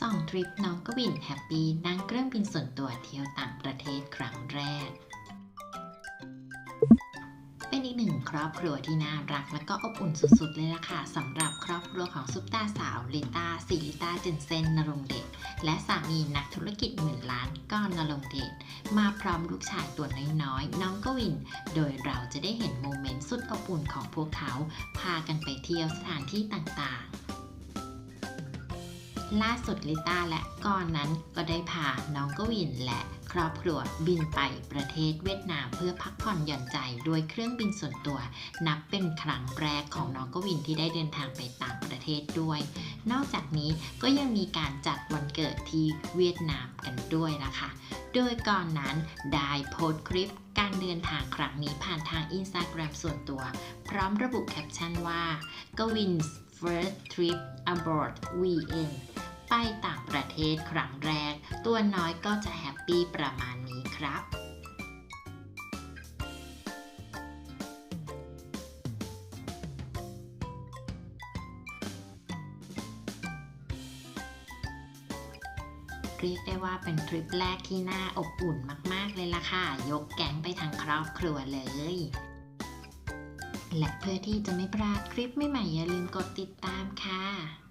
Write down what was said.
สองทริปน้องกวินแฮปปี้นั่งเครื่องบินส่วนตัวเที่ยวต่างประเทศครั้งแรก เป็นอีกหนึ่งครอบครัวที่น่ารักและก็อบอุ่นสุดๆเลยล่ะค่ะสำหรับครอบครัวของซุปตาสาวลิต้าสิลิต้าเจนเซนนรงเดชและสามีนักธุรกิจหมื่นล้านก้อนนรงเดชมาพร้อมลูกชายตัวน้อยๆ น้องกวิน โดยเราจะได้เห็นโมเมนต์สุดอบอุ่นของพวกเขา พากันไปเที่ยวสถานที่ต่างๆ ล่าสุดลิต้าและก้อนนั้นก็ได้พาน้องกวินและครอบครัวบินไปประเทศเวียดนามเพื่อพักผ่อนหย่อนใจด้วยเครื่องบินส่วนตัว นับเป็นครั้งแรกของน้องกวินที่ได้เดินทางไปต่างประเทศด้วย นอกจากนี้ก็ยังมีการจัดวันเกิดที่เวียดนามกันด้วยนะคะ โดยก่อนนั้นได้โพสต์คลิปการเดินทางครั้งนี้ผ่านทางอินสตาแกรมส่วนตัว พร้อมระบุแคปชั่นว่ากวิน first trip abroad VN ไปต่างประเทศครั้งแรก ตัวน้อยก็จะแฮปปี้ประมาณนี้ครับเรียกได้ว่าเป็นทริปแรกที่น่าอบอุ่นมาก ๆ เลยล่ะค่ะ ยกแก๊งไปทั้งครอบครัวเลย และเพื่อที่จะไม่พลาดคลิปใหม่ๆอย่าลืมกดติดตามค่ะ